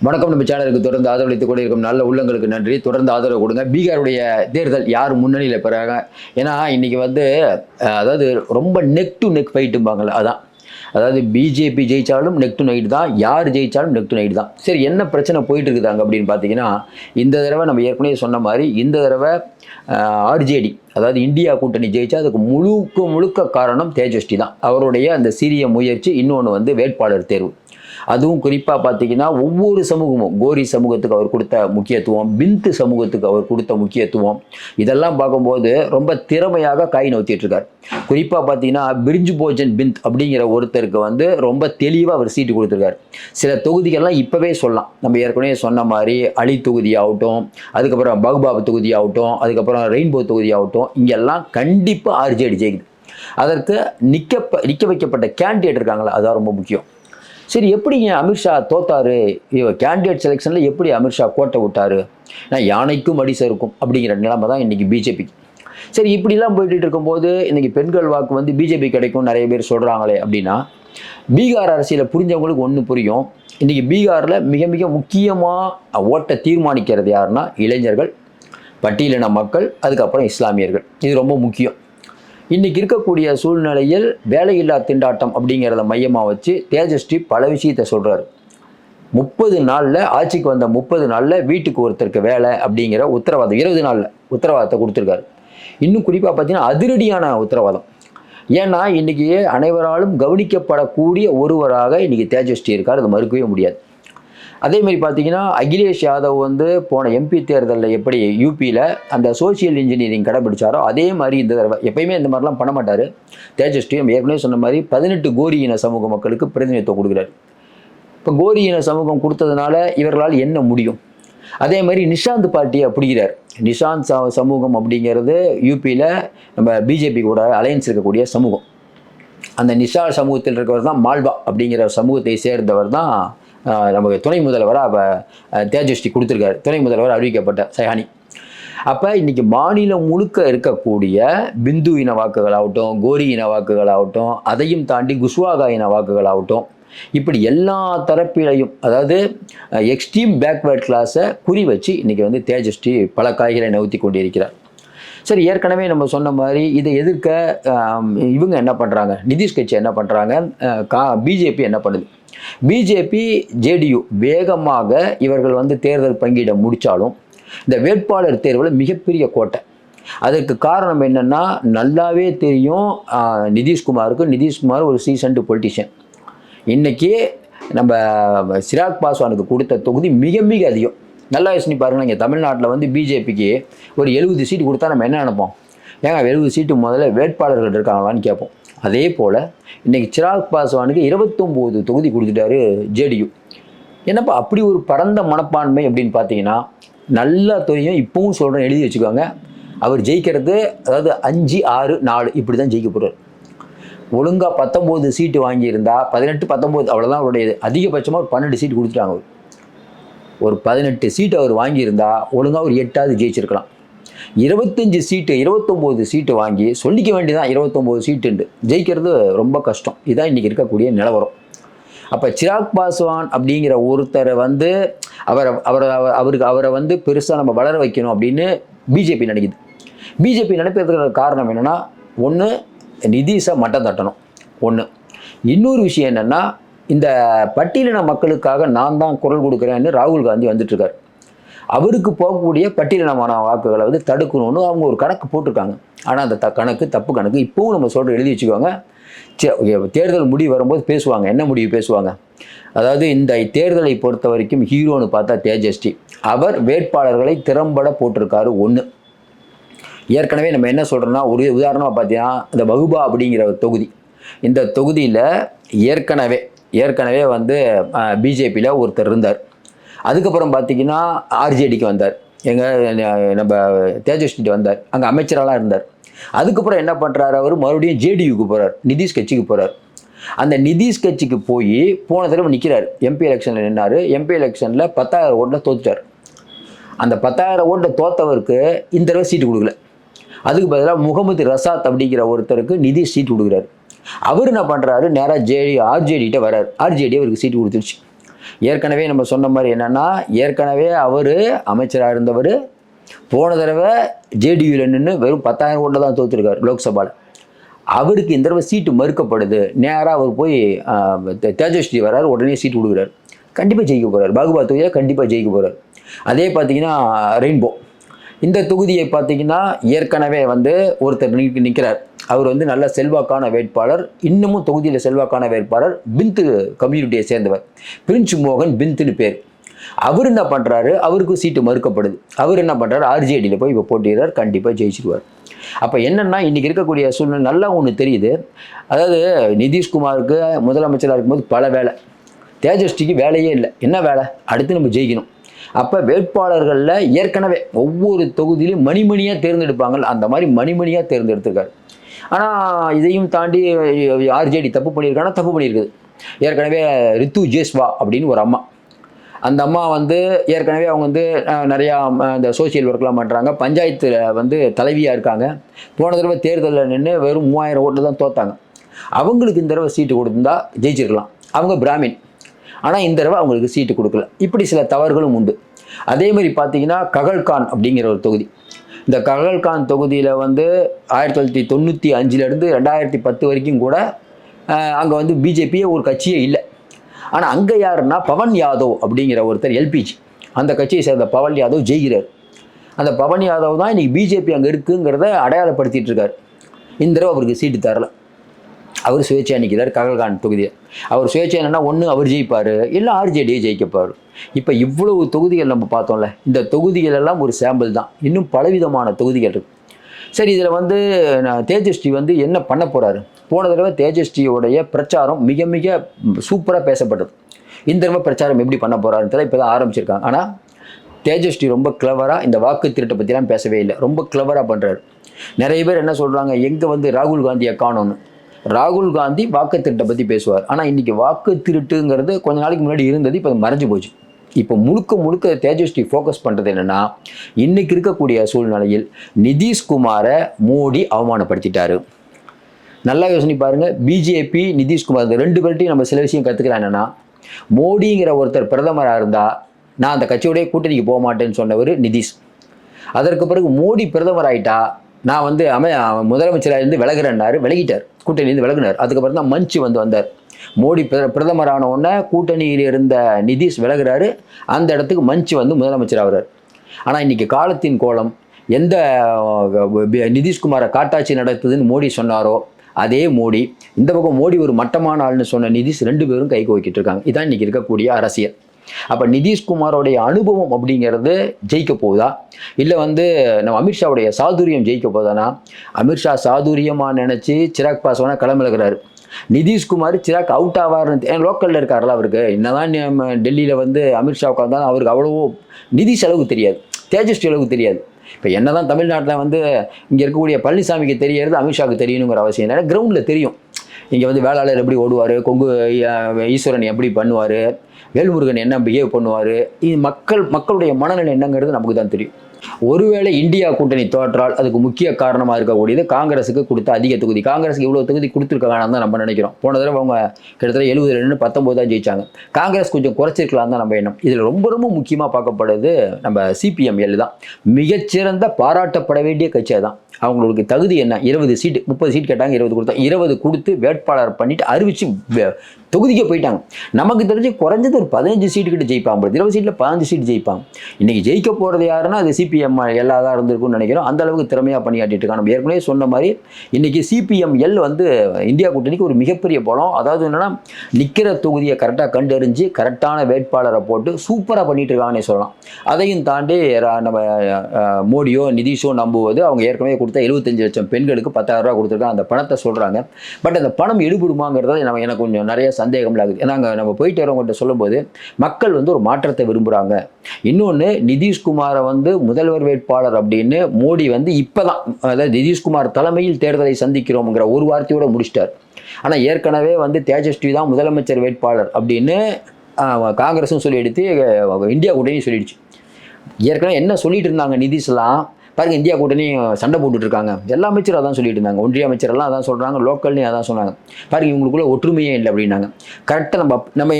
வணக்கம். நம்ம சேனலுக்கு தொடர்ந்து ஆதரவளித்துக் கொண்டிருக்கும் நல்ல உள்ளங்களுக்கு நன்றி. தொடர்ந்து ஆதரவு கொடுங்க. பீகாருடைய தேர்தல் யார் முன்னணியில் பெறாங்க? ஏன்னா இன்னைக்கு வந்து அதாவது ரொம்ப நெக் டு நெக் ஃபைட்டும்பாங்கள்ல அதான். அதாவது பிஜேபி ஜெயித்தாலும் நெக் டு நைட் தான். யார் ஜெயித்தாலும் நெக் டு நைட் தான். சரி என்ன பிரச்சனை போயிட்டு இருக்குதாங்க அப்படின்னு பார்த்தீங்கன்னா இந்த தடவை நம்ம ஏற்கனவே சொன்ன மாதிரி இந்த தடவை ஆர்ஜேடி அதாவது இந்தியா கூட்டணி ஜெயிச்சா அதுக்கு முழுக்க முழுக்க காரணம் தேஜஸ்வி தான். அவருடைய அந்த சிறிய முயற்சி இன்னொன்று வந்து வேட்பாளர் தேர்வு. அதுவும் குறிப்பாக பார்த்தீங்கன்னா ஒவ்வொரு சமூகமும் கோரி சமூகத்துக்கு அவர் கொடுத்த முக்கியத்துவம் பிந்து சமூகத்துக்கு அவர் கொடுத்த முக்கியத்துவம் இதெல்லாம் பார்க்கும்போது ரொம்ப திறமையாக கை நோத்திட்டு இருக்கார் குறிப்பாக பார்த்தீங்கன்னா பிரிஞ்சு போஜன் பிந்த் அப்படிங்கிற ஒருத்தருக்கு வந்து ரொம்ப தெளிவாக அவர் சீட்டு கொடுத்துருக்காரு. சில தொகுதிகள்லாம் இப்போவே சொல்லலாம். நம்ம ஏற்கனவே சொன்ன மாதிரி அலி தொகுதி ஆகட்டும் அதுக்கப்புறம் பகுபாபு தொகுதி ஆகட்டும் அதுக்கப்புறம் ரெயின்போ தொகுதி ஆகட்டும் இங்கெல்லாம் கண்டிப்பாக ஆர்ஜேடி ஜெயிக்குது. அதற்கு நிக்க நிற்க வைக்கப்பட்ட கேண்டிடேட் இருக்காங்களா அதான் ரொம்ப முக்கியம். சரி எப்படிங்க அமித்ஷா தோத்தாரு? கேண்டிடேட் செலெக்ஷனில் எப்படி அமித்ஷா கோட்டை விட்டாரு? நான் யானைக்கும் அடிச இருக்கும் அப்படிங்கிற நிலைமை தான் இன்றைக்கி பிஜேபிக்கு சரி இப்படிலாம் போயிட்டு இருக்கும்போது இன்றைக்கி பெண்கள் வாக்கு வந்து பிஜேபி கிடைக்கும் நிறைய பேர் சொல்கிறாங்களே அப்படின்னா பீகார் அரசியலை புரிஞ்சவங்களுக்கு ஒன்று புரியும். இன்றைக்கி பீகாரில் மிக மிக முக்கியமாக ஓட்டை தீர்மானிக்கிறது யாருன்னா இளைஞர்கள் பட்டியலின மக்கள் அதுக்கப்புறம் இஸ்லாமியர்கள். இது ரொம்ப முக்கியம். இன்னைக்கு இருக்கக்கூடிய சூழ்நிலையில் வேலையில்லா திண்டாட்டம் அப்படிங்கிறத மையமாக வச்சு தேஜஸ்ரீ பல விஷயத்தை சொல்கிறாரு முப்பது நாளில் ஆட்சிக்கு வந்த முப்பது நாளில் வீட்டுக்கு ஒருத்தருக்கு வேலை அப்படிங்கிற உத்தரவாதம் இருபது நாளில் உத்தரவாதத்தை கொடுத்துருக்காரு. இன்னும் குறிப்பாக பார்த்தீங்கன்னா அதிரடியான உத்தரவாதம். ஏன்னா இன்றைக்கி அனைவராலும் கவனிக்கப்படக்கூடிய ஒருவராக இன்றைக்கி தேஜஸ்ரீ இருக்கார் அது மறுக்கவே முடியாது. அதே மாதிரி பார்த்தீங்கன்னா அகிலேஷ் யாதவ் வந்து போன எம்பி தேர்தலில் எப்படி யூபியில் அந்த சோஷியல் இன்ஜினியரிங் கடைபிடிச்சாரோ அதே மாதிரி இந்த தடவை எப்பயுமே இந்த மாதிரிலாம் பண்ண மாட்டார். தேஜஸ்ரீ ஏற்கனவே சொன்ன மாதிரி பதினெட்டு கோரி இன சமூக மக்களுக்கு பிரதிநிதித்துவம் கொடுக்குறாரு. இப்போ கோரி இன சமூகம் கொடுத்ததுனால இவர்களால் என்ன முடியும்? அதே மாதிரி நிஷாந்த் பார்ட்டியை பிடிக்கிறார். நிஷாந்த் ச சமூகம் அப்படிங்கிறது யூபியில் நம்ம பிஜேபி கூட அலையன்ஸ் இருக்கக்கூடிய சமூகம். அந்த நிஷா சமூகத்தில் இருக்கிறவர் தான் மால்வா அப்படிங்கிற சமூகத்தை சேர்ந்தவர் தான் நமக்கு துணை முதல்வராக அப்போ தேஜஸ்ரீ கொடுத்துருக்காரு. துணை முதல்வர் அறிவிக்கப்பட்ட சயானி அப்போ இன்னைக்கு மாநிலம் முழுக்க இருக்கக்கூடிய பிந்து இன வாக்குகளாகட்டும் கோரி இன வாக்குகளாகட்டும் அதையும் தாண்டி குஷ்வாகா இன வாக்குகளாகட்டும் இப்படி எல்லா தரப்பிலையும் அதாவது எக்ஸ்ட்ரீம் பேக்வேர்ட் கிளாஸை குறி வச்சு இன்னைக்கு வந்து தேஜஸ்ரீ பல காய்களை நவுத்தி கொண்டிருக்கிறார். சரி ஏற்கனவே நம்ம சொன்ன மாதிரி இதை எதிர்க்க இவங்க என்ன பண்ணுறாங்க நிதிஷ் கட்சி என்ன பண்ணுறாங்க கா பிஜேபி என்ன பண்ணுது? பிஜேபி ஜேடியு வேகமாக இவர்கள் வந்து தேர்தல் பங்கிட முடித்தாலும் இந்த வேட்பாளர் தேர்வில் மிகப்பெரிய கோட்டை. அதற்கு காரணம் என்னென்னா நல்லாவே தெரியும் நிதிஷ்குமாருக்கு. நிதிஷ்குமார் ஒரு சீசன்டு பொலிட்டிஷியன் இன்றைக்கி நம்ம சிராக் பாஸ்வானுக்கு கொடுத்த தொகுதி மிக மிக அதிகம். நல்லா யோசனை பாருங்கள் இங்கே தமிழ்நாட்டில் வந்து பிஜேபிக்கு ஒரு எழுபது சீட்டு கொடுத்தா நம்ம என்ன நினைப்போம்? ஏங்க எழுபது சீட்டு முதல்ல வேட்பாளர்கள் இருக்காங்களான்னு கேட்போம். அதே போல் இன்னைக்கு சிராக் பாஸ்வானுக்கு இருபத்தொம்போது தொகுதி கொடுத்துட்டாரு ஜேடியு. என்னப்பா அப்படி ஒரு பரந்த மனப்பான்மை அப்படின்னு பார்த்தீங்கன்னா நல்லா தெரியும் இப்பவும் சொல்கிறேன் எழுதி வச்சுக்கோங்க. அவர் ஜெயிக்கிறது அதாவது அஞ்சு ஆறு நாலு இப்படி தான் ஜெயிக்க போகிறார் ஒழுங்காக பத்தொம்போது சீட்டு வாங்கியிருந்தா பதினெட்டு பத்தொம்போது அவ்வளோதான் அவருடைய அதிகபட்சமாக ஒரு பன்னெண்டு சீட்டு கொடுத்துட்டாங்க அவர். ஒரு பதினெட்டு சீட்டு அவர் வாங்கியிருந்தா ஒழுங்காக ஒரு எட்டாவது ஜெயிச்சிருக்கலாம். இருபத்தஞ்சு சீட்டு இருபத்தொம்போது சீட்டு வாங்கி சொல்லிக்க வேண்டியதான் இருபத்தொம்போது சீட்டுண்டு ஜெயிக்கிறது ரொம்ப கஷ்டம். இதுதான் இன்றைக்கி இருக்கக்கூடிய நிலவரம். அப்போ சிராக் பாஸ்வான் அப்படிங்கிற ஒருத்தரை வந்து அவரை அவரை அவருக்கு அவரை வந்து பெருசாக நம்ம வளர வைக்கணும் அப்படின்னு பிஜேபி நினைக்குது. பிஜேபி நினைப்பதற்கு காரணம் என்னென்னா ஒன்று நிதிஷை மட்டம் தட்டணும். ஒன்று இன்னொரு விஷயம் என்னென்னா இந்த பட்டியலின மக்களுக்காக நான் தான் குரல் கொடுக்குறேன்னு ராகுல் காந்தி வந்துட்டுருக்காரு அவருக்கு போகக்கூடிய பட்டியலினமான வாக்குகளை வந்து தடுக்கணும்னு அவங்க ஒரு கணக்கு போட்டிருக்காங்க. ஆனால் அந்த த கணக்கு தப்பு கணக்கு இப்போவும் நம்ம சொல்கிற எழுதி வச்சுக்கோங்க. தேர்தல் முடிவு வரும்போது பேசுவாங்க. என்ன முடிவு பேசுவாங்க? அதாவது இந்த தேர்தலை பொறுத்த வரைக்கும் ஹீரோன்னு பார்த்தா தேஜஸ்ரீ அவர் வேட்பாளர்களை திறம்பட போட்டிருக்காரு ஒன்று ஏற்கனவே நம்ம என்ன சொல்கிறோன்னா ஒரு உதாரணமாக பார்த்தீங்கன்னா இந்த வகுபா அப்படிங்கிற ஒரு தொகுதி. இந்த தொகுதியில் ஏற்கனவே ஏற்கனவே வந்து பிஜேபியில் ஒருத்தர் இருந்தார். அதுக்கப்புறம் பார்த்தீங்கன்னா ஆர்ஜேடிக்கு வந்தார். எங்கள் நம்ம தேஜஸ்விட்டு வந்தார். அங்கே அமைச்சராலாம் இருந்தார். அதுக்கப்புறம் என்ன பண்ணுறாரு அவர்? மறுபடியும் ஜேடியூக்கு போகிறார் நிதிஷ் கட்சிக்கு போகிறார் அந்த நிதிஷ் கட்சிக்கு போய் போன தடவை நிற்கிறார் எம்பி எலெக்ஷனில் நின்னார். எம்பி எலெக்ஷனில் பத்தாயிரம் ஓட்டில் தோத்துட்டார். அந்த பத்தாயிரம் ஓட்டை தோத்தவருக்கு இந்த தடவை சீட்டு கொடுக்கல. அதுக்கு பதிலாக முகமது ரசாத் அப்படிங்கிற ஒருத்தருக்கு நிதிஷ் சீட்டு கொடுக்குறாரு. அவர் என்ன பண்ணுறாரு நேராக ஜேடி ஆர்ஜேடிகிட்ட வர்றார். ஆர்ஜேடி அவருக்கு சீட்டு கொடுத்துருச்சு. ஏற்கனவே நம்ம சொன்ன மாதிரி என்னென்னா ஏற்கனவே அவர் அமைச்சராக இருந்தவர் போன தடவை ஜேடியூவில் நின்று வெறும் பத்தாயிரம் ஓட்டில் தான் தோத்துருக்கார் லோக்சபாவில் அவருக்கு இந்த தடவை சீட்டு மறுக்கப்படுது. நேராக அவர் போய் தேஜஸ்ரீ தேஜஸ்வி வரார் உடனே சீட்டு கொடுக்குறாரு. கண்டிப்பாக ஜெயிக்க போகிறார் பாகுபா தொகுதியாக கண்டிப்பாக ஜெயிக்க போகிறார் அதே பார்த்தீங்கன்னா ரெயின்போ. இந்த தொகுதியை பார்த்தீங்கன்னா ஏற்கனவே வந்து ஒருத்தர் நிற்கிறார் அவர் வந்து நல்ல செல்வாக்கான வேட்பாளர் இன்னமும் தொகுதியில் செல்வாக்கான வேட்பாளர் பிந்து கம்யூனிட்டியை சேர்ந்தவர் பிரின்ஸ் மோகன் பிந்துன்னு பேர். அவர் என்ன பண்ணுறாரு அவருக்கு சீட்டு மறுக்கப்படுது. அவர் என்ன பண்ணுறாரு ஆர்ஜேடியில் போய் இப்போ போட்டிடுறார் கண்டிப்பாக ஜெயிச்சிருவார். அப்போ என்னென்னா இன்றைக்கி இருக்கக்கூடிய சூழ்நிலை நல்லா ஒன்று தெரியுது. அதாவது நிதிஷ்குமாருக்கு முதலமைச்சராக இருக்கும்போது பல வேலை. தேஜஸ்விக்கு வேலையே இல்லை. என்ன வேலை? அடுத்து நம்ம ஜெயிக்கணும். அப்போ வேட்பாளர்களில் ஏற்கனவே ஒவ்வொரு தொகுதியிலும் மணிமணியாக தேர்ந்தெடுப்பாங்க அந்த மாதிரி மணிமணியாக தேர்ந்தெடுத்திருக்காரு. ஆனால் இதையும் தாண்டி ஆர்ஜேடி தப்பு பண்ணியிருக்காங்கன்னா தப்பு பண்ணியிருக்குது. ஏற்கனவே ரித்து ஜேஸ்வா அப்படின்னு ஒரு அம்மா. அந்த அம்மா வந்து ஏற்கனவே அவங்க வந்து நிறையா இந்த சோஷியல் ஒர்க்லாம் பண்ணுறாங்க பஞ்சாயத்தில் வந்து தலைவியாக இருக்காங்க. போன தடவை தேர்தலில் நின்று வெறும் மூவாயிரம் ஓட்டு தான் தோத்தாங்க. அவங்களுக்கு இந்த தடவை சீட்டு கொடுத்துருந்தா ஜெயிச்சிருக்கலாம். அவங்க பிராமின். ஆனால் இந்த தடவை அவங்களுக்கு சீட்டு கொடுக்கல. இப்படி சில தவறுகளும் உண்டு. அதே மாதிரி பார்த்தீங்கன்னா ககல்கான் அப்படிங்கிற ஒரு தொகுதி. இந்த ககல்கான் தொகுதியில் வந்து ஆயிரத்தி தொள்ளாயிரத்தி தொண்ணூற்றி அஞ்சுலேருந்து ரெண்டாயிரத்தி பத்து வரைக்கும் கூட அங்கே வந்து பிஜேபியே ஒரு கட்சியே இல்லை. ஆனால் அங்கே யாருன்னா பவன் யாதவ் அப்படிங்கிற ஒருத்தர் எல்பிஜி. அந்த கட்சியை சேர்ந்த பவன் யாதவ் ஜெயிக்கிறார். அந்த பவன் யாதவ் தான் இன்றைக்கி பிஜேபி அங்கே இருக்குங்கிறத அடையாளப்படுத்திட்டு இருக்கார். இந்த தடவை அவருக்கு சீட்டு தரலை. அவர் சுயேட்சையாக நிற்கிறார் ககல்கான் தொகுதி அவர் சுயேட்சை என்னன்னா ஒன்று அவர் ஜெயிப்பார் இல்லை ஆர்ஜேடியை ஜெயிக்கப்பார். இப்போ இவ்வளவு தொகுதிகள் நம்ம பார்த்தோம்ல இந்த தொகுதிகள் எல்லாம் ஒரு சாம்பிள் தான். இன்னும் பலவிதமான தொகுதிகள் இருக்கு. சரி இதில் வந்து நான் தேஜஸ்வி வந்து என்ன பண்ண போகிறாரு போன தடவை தேஜஸ்ரீயோடைய பிரச்சாரம் மிக மிக சூப்பராக பேசப்பட்டது. இந்த தடவை பிரச்சாரம் எப்படி பண்ண போகிறாருன்றதை இப்போ தான் ஆரம்பிச்சிருக்காங்க. ஆனால் தேஜஸ்ரீ ரொம்ப கிளவராக இந்த வாக்கு திருட்டை பற்றிலாம் பேசவே இல்லை. ரொம்ப கிளவராக பண்ணுறாரு நிறைய பேர் என்ன சொல்கிறாங்க எங்கே வந்து ராகுல் காந்தியை காணோன்னு ராகுல் காந்தி வாக்கு திருட்டை பற்றி பேசுவார். ஆனால் இன்றைக்கி வாக்கு திருட்டுங்கிறது கொஞ்ச நாளைக்கு முன்னாடி இருந்தது இப்போ அது மறைஞ்சு போச்சு. இப்போ முழுக்க முழுக்க தேஜஸ்வி ஃபோக்கஸ் பண்ணுறது என்னென்னா இன்னைக்கு இருக்கக்கூடிய சூழ்நிலையில் நிதிஷ்குமாரை மோடி அவமானப்படுத்திட்டாரு. நல்லா யோசனை பாருங்க. பிஜேபி நிதிஷ்குமார் இந்த ரெண்டு பேர்ட்டையும் நம்ம சில விஷயம் கற்றுக்கலாம் என்னன்னா மோடிங்கிற ஒருத்தர் பிரதமராக இருந்தால் நான் அந்த கட்சியோடய கூட்டணிக்கு போக மாட்டேன்னு சொன்னவர் நிதிஷ். அதற்கு பிறகு மோடி பிரதமர் ஆயிட்டா நான் வந்து அமை முதலமைச்சராக இருந்து விலகிறேன்னாரு விலகிட்டார். கூட்டணியிலிருந்து விலகினார். அதுக்கப்புறம் தான் மஞ்சு வந்து வந்தார். மோடி பிர பிரதமரான உடனே கூட்டணியில் இருந்த நிதிஷ் விலகுறாரு. அந்த இடத்துக்கு மஞ்சு வந்து முதலமைச்சர் ஆகிறார். ஆனால் இன்னைக்கு காலத்தின் கோலம் எந்த நிதிஷ்குமாரை காட்டாட்சி நடத்துதுன்னு மோடி சொன்னாரோ அதே மோடி இந்த பக்கம் மோடி ஒரு மட்டமான ஆள்னு சொன்ன நிதிஷ் ரெண்டு பேரும் கை கோக்கிட்டு இருக்காங்க. இதான் இன்னைக்கு இருக்கக்கூடிய அரசியல். அப்போ நிதிஷ்குமாரோடைய அனுபவம் அப்படிங்கிறது ஜெயிக்க போகுதா? இல்லை வந்து நம்ம அமித்ஷாவுடைய சாதுரியம் ஜெயிக்க போதானா அமித்ஷா சாதுரியமாக நினச்சி சிராக் பாஸ்வானா கிளம்பிழுக்கிறாரு நிதிஷ்குமார் சிராக் அவுட் ஆவார்னு ஏன் லோக்கலில் இருக்கார்ல அவருக்கு. என்னதான் நம்ம டெல்லியில் வந்து அமித்ஷா உட்காந்தாலும் அவருக்கு அவ்வளவோ நிதி செலவு தெரியாது. தேஜஸ்வி அளவுக்கு தெரியாது. இப்போ என்னதான் தமிழ்நாட்டில் வந்து இங்கே இருக்கக்கூடிய பழனிசாமிக்கு தெரியறது அமித்ஷாவுக்கு தெரியணுங்கிற அவசியம் இல்லை. கிரவுண்டில் தெரியும். இங்கே வந்து வேளாளர் எப்படி ஓடுவார் கொங்கு ஈஸ்வரன் எப்படி பண்ணுவார் வேல்முருகன் என்ன பிஹேவ் பண்ணுவார்? இது மக்கள் மக்களுடைய மனநிலை என்னங்கிறது நமக்கு தான் தெரியும். ஒருவேளை இந்தியா கூட்டணி தோற்றால் அதுக்கு முக்கிய காரணமாக இருக்கக்கூடியது காங்கிரஸுக்கு கொடுத்த அதிக தொகுதி. காங்கிரஸுக்கு இவ்வளோ தொகுதி கொடுத்துருக்காங்கன்னு தான் நம்ம நினைக்கிறோம். போன தடவை அவங்க கிட்டத்தட்ட எழுபது ரெண்டு பத்தொம்போது தான் ஜெயிச்சாங்க. காங்கிரஸ் கொஞ்சம் குறைச்சிருக்கலாம் தான் நம்ம எண்ணம். இதில் ரொம்ப ரொம்ப முக்கியமாக பார்க்கப்படுறது நம்ம சிபிஎம்எல் தான். மிகச்சிறந்த பாராட்டப்பட வேண்டிய கட்சி தான் அவங்களுக்கு தகுதி என்ன? இருபது சீட்டு முப்பது சீட் கேட்டாங்க இருபது கொடுத்தா இருபது கொடுத்து வேட்பாளர் பண்ணிட்டு அறிவிச்சு தொகுதிக்கு தொகுதிக்கே போயிட்டாங்க. நமக்கு தெரிஞ்சு குறைஞ்சது ஒரு பதினஞ்சு சீட்டு கிட்ட ஜெயிப்பாங்க இருபது சீட்டில் பதினஞ்சு சீட் ஜெயிப்பாங்க. இன்னைக்கு ஜெயிக்க போகிறது யாருன்னா அது சிபிஎம் எல்லா தான் இருந்திருக்கும்னு நினைக்கிறோம். அந்த அளவுக்கு திறமையாக பணியாற்றிட்டு இருக்காங்க. நம்ம ஏற்கனவே சொன்ன மாதிரி இன்றைக்கி சிபிஎம் எல் வந்து இந்தியா கூட்டணிக்கு ஒரு மிகப்பெரிய பலம். அதாவது என்னென்னா நிற்கிற தொகுதியை கரெக்டாக கண்டறிஞ்சு கரெக்டான வேட்பாளரை போட்டு சூப்பராக பண்ணிட்டு இருக்காங்கன்னே சொல்லலாம். அதையும் தாண்டி நம்ம மோடியோ நிதிஷோ நம்புவது அவங்க ஏற்கனவே கொடுத்த எழுபத்தஞ்சு லட்சம் பெண்களுக்கு பத்தாயிரம் ரூபா கொடுத்துருக்காங்க. அந்த பணத்தை சொல்கிறாங்க பட் அந்த பணம் எடுபடுமாங்கிறத நம்ம எனக்கு கொஞ்சம் நிறைய சந்தேகம்லாம் ஆகுது ஏன்னா அங்கே நம்ம போயிட்டு வரவங்கள்ட்ட சொல்லும்போது மக்கள் வந்து ஒரு மாற்றத்தை விரும்புகிறாங்க இன்னொன்று நிதிஷ்குமாரை வந்து முதல்வர் வேட்பாளர் அப்படின்னு மோடி வந்து இப்போ தான் அதாவது நிதிஷ்குமார் தலைமையில் தேர்தலை சந்திக்கிறோம்ங்கிற ஒரு வார்த்தையோட முடிச்சிட்டார். ஆனால் ஏற்கனவே வந்து தேஜஸ்வி தான் முதலமைச்சர் வேட்பாளர் அப்படின்னு காங்கிரஸும் சொல்லி எடுத்து இந்தியா கூட்டணியும் சொல்லிடுச்சு. ஏற்கனவே என்ன சொல்லிட்டு இருந்தாங்க நிதிஷ்லாம்? பாருங்க இந்தியா கூட்டணி சண்டை போட்டுட்டு இருக்காங்க. எல்லா அமைச்சரும் அதான் சொல்லிட்டு இருந்தாங்க. ஒன்றிய அமைச்சரெல்லாம் அதான் சொல்கிறாங்க லோக்கல்லையும் அதான் சொன்னாங்க. பாருங்க இவங்களுக்குள்ள ஒற்றுமையே இல்லை அப்படின்னாங்க. கரெக்டாக நம்ம நம்ம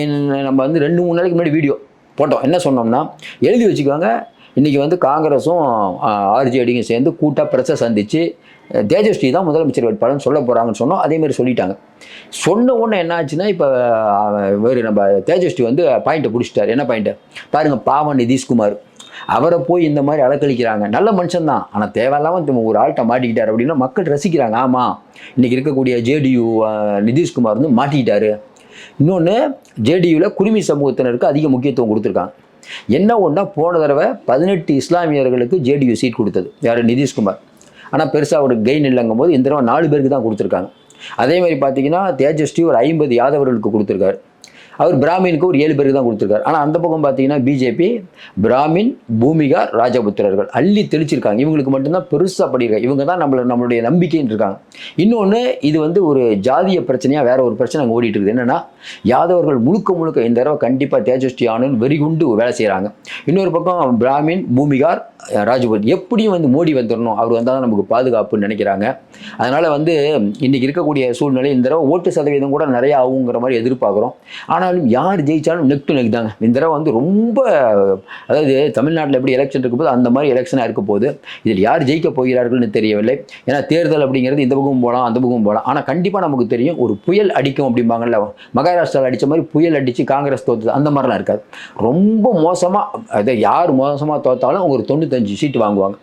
நம்ம வந்து ரெண்டு மூணு நாளைக்கு முன்னாடி வீடியோ போட்டோம். என்ன சொன்னோம்னா எழுதி வச்சுக்கோங்க. இன்றைக்கி வந்து காங்கிரஸும் ஆர்ஜேடியும் சேர்ந்து கூட்டாக பிரச்சனை சந்தித்து தேஜஸ்ரீ தான் முதலமைச்சர் வேட்பாளர்னு சொல்ல போகிறாங்கன்னு சொன்னோம். அதேமாதிரி சொல்லிட்டாங்க. சொன்ன உடனே என்னாச்சுன்னா இப்போ வேறு நம்ம தேஜஸ்ரீ வந்து பாயிண்ட்டை பிடிச்சிட்டாரு. என்ன பாயிண்ட்டு? பாருங்கள் பாவம் நிதிஷ்குமார். அவரை போய் இந்த மாதிரி அலக்களிக்கிறாங்க நல்ல மனுஷன் தான். ஆனால் தேவையில்லாமல் ஒரு ஆள்கிட்ட மாட்டிக்கிட்டார் அப்படின்னா மக்கள் ரசிக்கிறாங்க. ஆமாம் இன்றைக்கி இருக்கக்கூடிய ஜேடியு நிதிஷ்குமார் வந்து மாட்டிக்கிட்டாரு. இன்னொன்று ஜேடியூவில் குருமி சமூகத்தினருக்கு அதிக முக்கியத்துவம் கொடுத்துருக்காங்க. என்ன ஒன்றா போன தடவை பதினெட்டு இஸ்லாமியர்களுக்கு ஜேடியு சீட் கொடுத்தது. யார்? நிதிஷ்குமார். ஆனால் பெருசாக ஒரு கெயின் இல்லைங்கும் போது இந்த தடவை நாலு பேருக்கு தான் கொடுத்துருக்காங்க. அதே மாதிரி பார்த்தீங்கன்னா தேஜஸ்வி ஒரு ஐம்பது யாதவர்களுக்கு கொடுத்துருக்காரு. அவர் பிராமினுக்கு ஒரு ஏழு பேருக்கு தான் கொடுத்துருக்காரு. ஆனால் அந்த பக்கம் பார்த்தீங்கன்னா பிஜேபி பிராமின் பூமிகா ராஜபுத்திரர்கள் அள்ளி தெளிச்சிருக்காங்க. இவங்களுக்கு மட்டும்தான் பெருசாக படிக்கிறாங்க இவங்க தான் நம்மள நம்மளுடைய நம்பிக்கைன்னு இருக்காங்க. இன்னொன்று இது வந்து ஒரு ஜாதிய பிரச்சனையாக வேற ஒரு பிரச்சனை அங்கே ஓடிட்டு இருக்குது. என்னன்னா யாதவர்கள் முழுக்க முழுக்க இந்த தடவை கண்டிப்பாக தேஜஸ்வி ஆனந்த் வெறிகுண்டு வேலை செய்கிறாங்க இன்னொரு பக்கம் பிராமின் பூமிகார் ராஜபுத் எப்படியும் வந்து மோடி வந்துடணும் அவர் வந்தால் தான் நமக்கு பாதுகாப்புன்னு நினைக்கிறாங்க. அதனால் வந்து இன்றைக்கி இருக்கக்கூடிய சூழ்நிலை இந்த தடவை ஓட்டு சதவீதம் கூட நிறையா ஆகுங்கிற மாதிரி எதிர்பார்க்குறோம். ஆனால் ஆனாலும் யார் ஜெயிச்சாலும் நெக் டு நெக் தாங்க. இந்த தடவை வந்து ரொம்ப அதாவது தமிழ்நாட்டில் எப்படி எலெக்ஷன் இருக்கும் போது அந்த மாதிரி எலெக்ஷனாக இருக்க போது இதில் யார் ஜெயிக்க போகிறார்கள்னு தெரியவில்லை. ஏன்னா தேர்தல் அப்படிங்கிறது இந்த பக்கம் போகலாம் அந்த பக்கம் போகலாம். ஆனால் கண்டிப்பாக நமக்கு தெரியும் ஒரு புயல் அடிக்கும் அப்படிம்பாங்கல்ல மகாராஷ்டிராவில் அடித்த மாதிரி புயல் அடித்து காங்கிரஸ் தோற்று அந்த மாதிரிலாம் இருக்காது. ரொம்ப மோசமாக அதை யார் மோசமாக தோற்றாலும் ஒரு தொண்ணூத்தஞ்சு சீட்டு வாங்குவாங்க.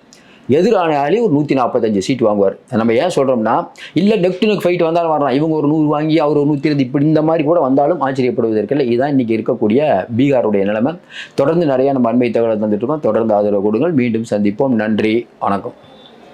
எதிரானாலே ஒரு நூற்றி நாற்பத்தஞ்சு சீட் வாங்குவார். நம்ம ஏன் சொல்கிறோம்னா இல்லை நெக் டு நெக் ஃபைட் வந்தாலும் வரலாம். இவங்க ஒரு நூறு வாங்கி அவர் ஒரு நூற்றி இருபது இப்படி இந்த மாதிரி கூட வந்தாலும் ஆச்சரியப்படுவதற்கில்லை இதுதான் இன்றைக்கி இருக்கக்கூடிய பீகாருடைய நிலைமை. தொடர்ந்து நிறைய நம்ம அண்மை தகவலை தந்துட்டு இருக்கோம். தொடர்ந்து ஆதரவு கொடுங்கள். மீண்டும் சந்திப்போம். நன்றி. வணக்கம்.